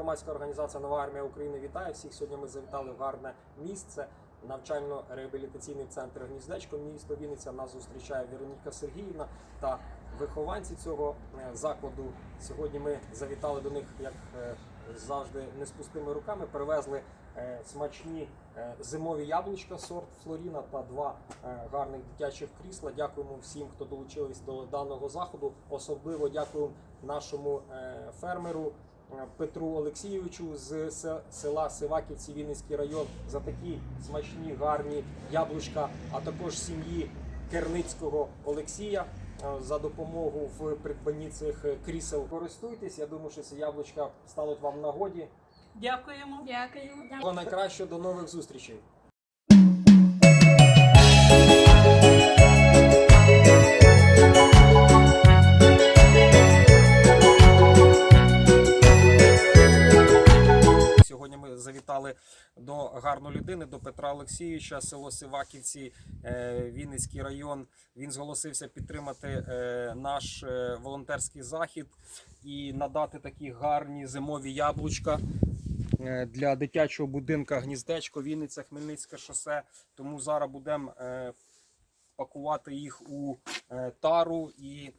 організація Нова армія України вітає всіх. Сьогодні ми завітали в гарне місце. Навчально-реабілітаційний центр гніздечко місто Вінниця. Нас зустрічає Вероніка Сергіївна та вихованці цього е, закладу. Сьогодні ми завітали до них, як е, завжди, не з пустими руками. Привезли е, смачні зимові яблучка сорт Флоріна та два гарних дитячих крісла. Дякуємо всім, хто долучились до даного заходу. Особливо дякуємо нашому фермеру. Е, Петру Олексійовичу з села Сиваківці, Вінницький район за такі смачні гарні яблучка, а також сім'ї Керницького Олексія е, за допомогу в придбанні цих е, крісел. Користуйтесь. Я думаю, що ці яблучка стануть вам в нагоді. Дякуємо. Дякуємо. Всього найкраще до нових зустрічей. Завітали до гарної людини, до Петра Олексійовича, село Сиваківці, е, Вінницький район. Він зголосився підтримати е, наш е, волонтерський захід і надати такі гарні зимові яблучка для дитячого будинка гніздечко, Вінниця, Хмельницьке шосе. Тому зараз будемо пакувати їх у тару і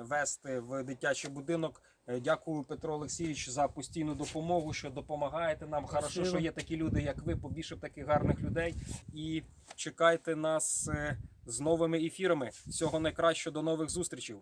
вести в дитячий будинок. Е, Дякую, Петро Олексійович, за постійну допомогу, що допомагаєте нам. Хорошо, що є такі люди, як ви, побільше таких гарних людей. І чекайте нас е, з новими ефірами. Всього найкращого, до нових зустрічей.